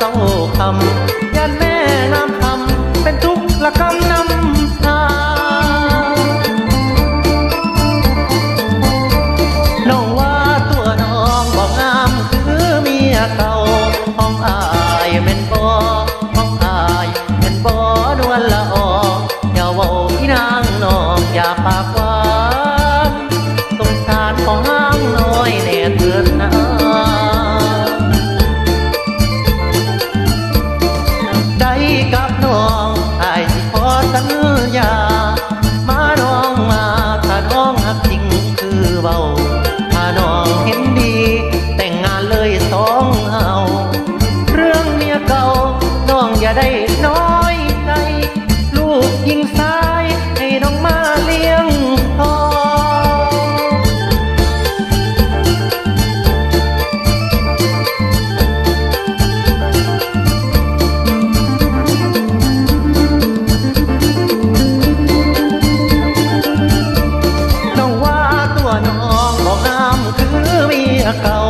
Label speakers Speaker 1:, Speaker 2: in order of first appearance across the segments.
Speaker 1: เก้า
Speaker 2: คำยันแเก่าน้องอย่าได้น้อยใจ ลูกยิงซ้ายให้น้องมาเลี้ยงพอเก่า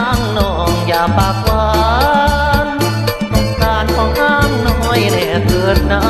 Speaker 2: างน้องอย่าปากหวานต้องการของห้างน้อยแน่เกินนะ